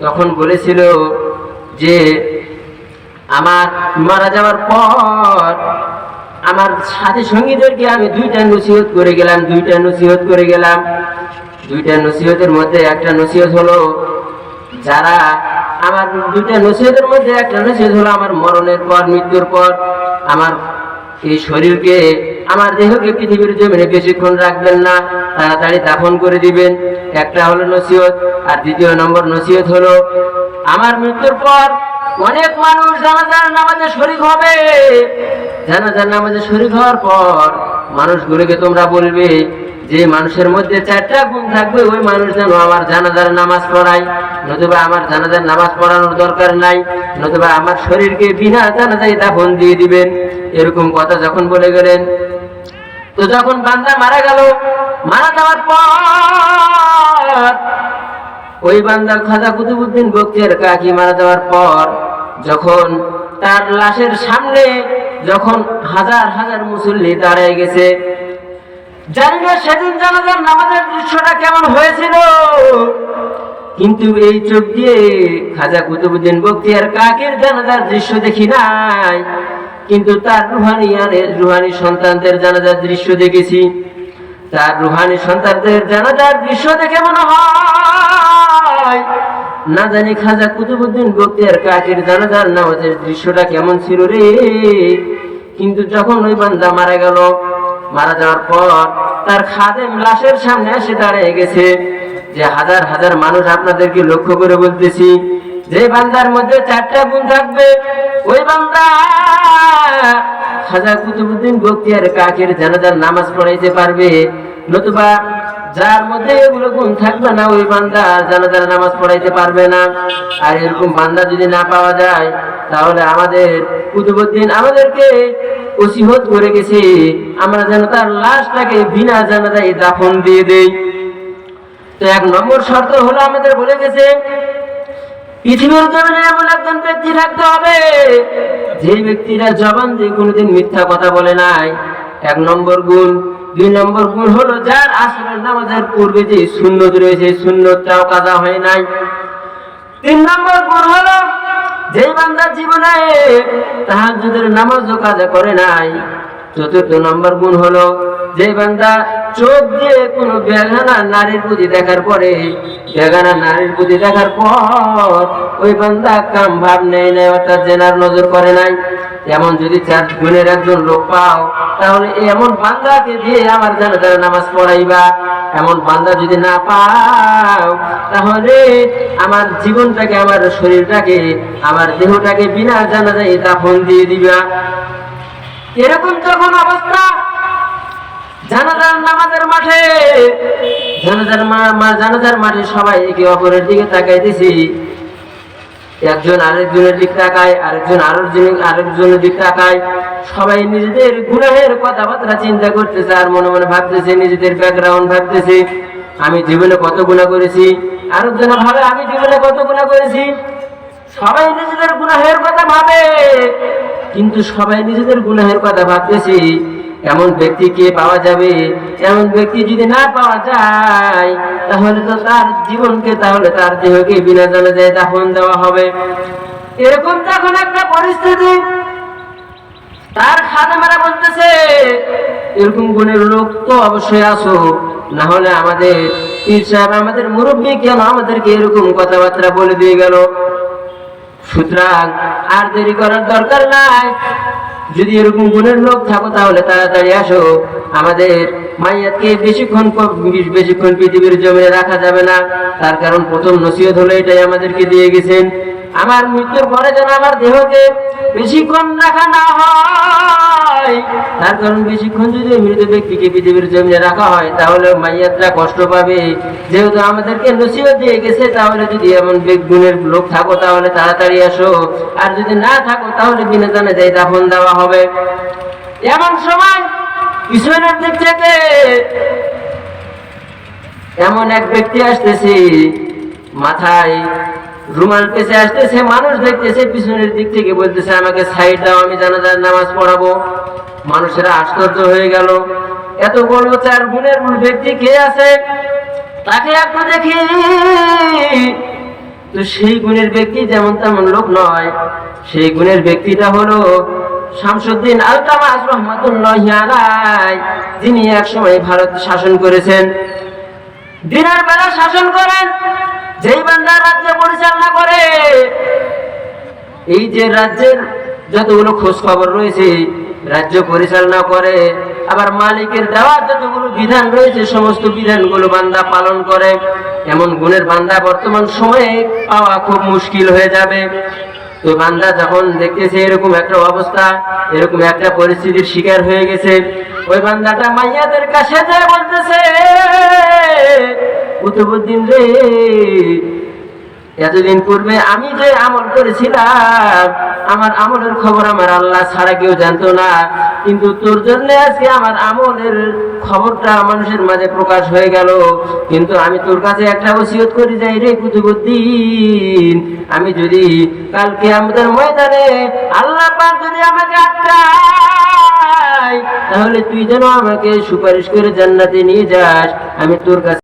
তখন বলেছিল যে, আমার মারা যাওয়ার পর আমার সাথে সঙ্গীদেরকে আমি দুইটা নসিহত করে গেলাম, দুইটা নসিহত করে গেলাম। দুইটা নসিহতের মধ্যে একটা নসিহত হলো, যারা আমার দুইটা নসিহতের মধ্যে একটা নসিহত হলো আমার মরণের পর, মৃত্যুর পর। আমার এই শরীরকে আমার দেহকে পৃথিবীর জমিনে বেশিক্ষণ রাখবেন না, তাড়াতাড়ি দাফন করে দিবেন। একটা হলো নসিহত, আর দ্বিতীয় নম্বর নসিহত হলো, আমার মৃত্যুর পর অনেক মানুষ জানাজার নামাজে শরিক হবে। জানাজার নামাজে শরিক হওয়ার পর মানুষগুলোকে তোমরা বলবে, যে মানুষের মধ্যে চারটা গুণ থাকবে, ওই মানুষ যেন আমার জানাজার নামাজ পড়ায়। নতুবা আমার জানাজার নামাজ পড়ানোর দরকার নাই, নতুবা আমার শরীরকে বিনা জানাজায় দাফন দিয়ে দিবেন। এরকম কথা যখন বলে গেলেন তো যখন বান্দা মারা গেল, মারা যাওয়ার পর ওই বান্দা খাজা কুতুবুদ্দিন বক্তিয়ার কাকি মারা যাওয়ার পর যখন তার লাশের সামনে যখন হাজার হাজার মুসল্লি দাঁড়িয়ে গেছে, জানি না সেদিন জানাজার নামাজের দৃশ্যটা কেমন হয়েছিল, কিন্তু এই চোখ দিয়ে খাজা কুতুবুদ্দিন বক্তিয়ার কাকের জানাজার দৃশ্য দেখি নাই। কিন্তু তার রুহানি আনের রুহানি সন্তানদের জানাজার দৃশ্য দেখেছি। তার রুহানি সন্তানদের জানাজার দৃশ্য দেখে মনে হয়, না জানি খাজা কুতুবুদ্দিন বক্তিয়ার কাকের জানাজার নামাজের দৃশ্যটা কেমন ছিল রে। কিন্তু যখন ওই বান্দা মারা গেল, মারা যাওয়ার পর তার খাদেম লাশের সামনে এসে দাঁড়িয়ে গেছে। যে হাজার হাজার মানুষ আপনাদেরকে লক্ষ্য করে বলতেছি যে বান্দার মধ্যে চারটা গুণ থাকবে, ওই বান্দা খাজা কুতুবুদ্দিন বক্তিয়ার কাকের জানাজার নামাজ পড়াইতে পারবে। নতুবা যার মধ্যে এগুলো গুণ থাকবে না, ওই বান্দা জানাজার নামাজ পড়াইতে পারবে না। আর এরকম বান্দা যদি না পাওয়া যায়, তাহলে আমাদের কুতুবুদ্দিন আমাদেরকে ওসিহত করে গেছে, আমরা যেন তার লাশটাকে বিনা জানাজায় দাফন দিয়ে দেই। তো এক নম্বর শর্ত হলো আমাদের বলে গেছে পৃথিবীর জমিনে এমন একজন ব্যক্তি থাকতে হবে, যে ব্যক্তিরা জবান দিয়ে কোনোদিন মিথ্যা কথা বলে নাই। এক নম্বর গুণ, দুই নম্বর গুণ হলো যার আসরের নামাজের পূর্বে যে সুন্নত রয়েছে সুন্নতটাও কাজা হয় নাই। তিন নম্বর গুণ হলো, যে বান্দার জীবনে তাহাজ্জুদের নামাজও কাজা করে নাই। চতুর্থ নম্বর গুণ হলো, যে বান্দা চোখ দিয়ে কোনো বেগানা নারীর প্রতি দেখার পরে বেগানা নারীর প্রতি দেখার পর ওই বান্দা কাম ভাব নেই নাই, অর্থাৎ জেনার নজর করে নাই। এমন যদি চার গুণের একজন লোক পাও, তাহলে এমন বান্দাকে দিয়ে আমার জানাজার নামাজ পড়াইবা। এমন বান্দা যদি না পাও, তাহলে আমার জীবনটাকে, আমার শরীরটাকে, আমার দেহটাকে বিনা জানা যায় জানাজায় দাফন দিয়ে দিবা। এরকম যখন অবস্থা জানাজার নামাজের মাঠে, জানাজার জানাজার মাঠে সবাই একে অপরের দিকে তাকাইতেছি। একজন আরেকজনের দিক তাকায়, আরেকজন আরেকজন আরেকজনের দিক তাকায়। সবাই নিজেদের গুনাহের কথাবার্তা চিন্তা করতেছে আর মনে মনে ভাবতেছে, নিজেদের ব্যাকগ্রাউন্ড ভাবতেছে, আমি জীবনে কত গুণা করেছি আরেকজন ভাবে আমি জীবনে কত গুণা করেছি। সবাই নিজেদের গুনাহের কথা ভাবে, কিন্তু সবাই নিজেদের গুনাহের কথা ভাবতেছি। এমন ব্যক্তি কে পাওয়া যাবে? এমন ব্যক্তি যদি না পাওয়া যায়, তাহলে তো তার জীবনকে, তাহলে তার দেহকে বিনা জানা যায় দাফন দেওয়া হবে। এরকম যখন একটা পরিস্থিতি, তার খাদেমারা বলতেছে, এরকম গুণের লোক তো অবশ্যই আসো না হলে আমাদের পীর সাহেব, আমাদের মুরব্বী কেন আমাদেরকে এরকম কথাবার্তা বলে দিয়ে গেল? সুতরাং আর দেরি করার দরকার নাই। যদি এরকম গুণের লোক থাকো তাহলে তাড়াতাড়ি আসো। আমাদের মাইয়াতকে বেশিক্ষণ বেশিক্ষণ পৃথিবীর জমিনে রাখা যাবে না। তার কারণ প্রথম নসিহত হলো এটাই আমাদেরকে দিয়ে গেছেন। আমার মৃত্যুর পরে যেন আমার দেহকে বেশিক্ষণ রাখা না হয়। তার কারণ বেশিক্ষণ যদি মৃত ব্যক্তিকে পৃথিবীর জমিনে রাখা হয় তাহলে মাইয়াতরা কষ্ট পাবে। যেহেতু আমাদেরকে নসিহত দিয়ে গেছে, তাহলে যদি এমন গুণের লোক থাকো, তাহলে তাড়াতাড়ি আসো। আর যদি না থাকো, তাহলে বিনা জানে যাই দাফন দেওয়া হবে। এমন সময় পিছনের দিক থেকে এমন এক ব্যক্তি আসতেছে, মাথায় রুমাল পেছে, আসতেছে, মানুষ দেখতেছে, পিছনের দিক থেকে বলতেছে, আমাকে সাইড দাও, আমি জানাজার নামাজ পড়াবো। মানুষেরা আশ্চর্য হয়ে গেল। এত বড় চার গুণের ব্যক্তি কে আছে? তাকে একটু দেখি। তো সেই গুণের ব্যক্তি যেমন তেমন লোক নয়। সেই গুণের ব্যক্তিটা হলো শামসুদ্দিন আলতামাস রহমাতুল্লাহ যিনি একসময় ভারত শাসন করেছেন। দিনের বেলা শাসন করেন যেই বান্দা রাজ্য পরিচালনা করে এই যে রাজ্যের যতগুলো খোঁজ খবর রয়েছে, রাজ্য পরিচালনা করে, আবার মালিকের দেওয়া যতগুলো বিধান রয়েছে, সমস্ত বিধানগুলো বান্দা পালন করে। এমন গুণের বান্দা বর্তমান সময়ে পাওয়া খুব মুশকিল হয়ে যাবে। তো বান্দা যখন দেখতেছে এরকম একটা অবস্থা, এরকম একটা পরিস্থিতির শিকার হয়ে গেছে, ওই বান্দাটা মাইয়াদের কাছে যায় বলতেছে কুতুবুদ্দিন রে এতদিন পূর্বে আমি যে আমল করেছিলাম, আমার আমলের খবর আমার আল্লাহ ছাড়া কেউ জানতো না। কিন্তু তোর জন্য আজকে আমার আমলের খবরটা মানুষের মাঝে প্রকাশ হয়ে গেল। কিন্তু আমি তোর কাছে একটা ওসিয়ত করি, যাই রে কুতুবুদ্দিন, আমি যদি কালকে আমাদের ময়দানে আল্লাহ পাক যদি আমাকে আটকায়, তাহলে তুই যেন আমাকে সুপারিশ করে জান্নাতে নিয়ে যাস, আমি তোর কাছে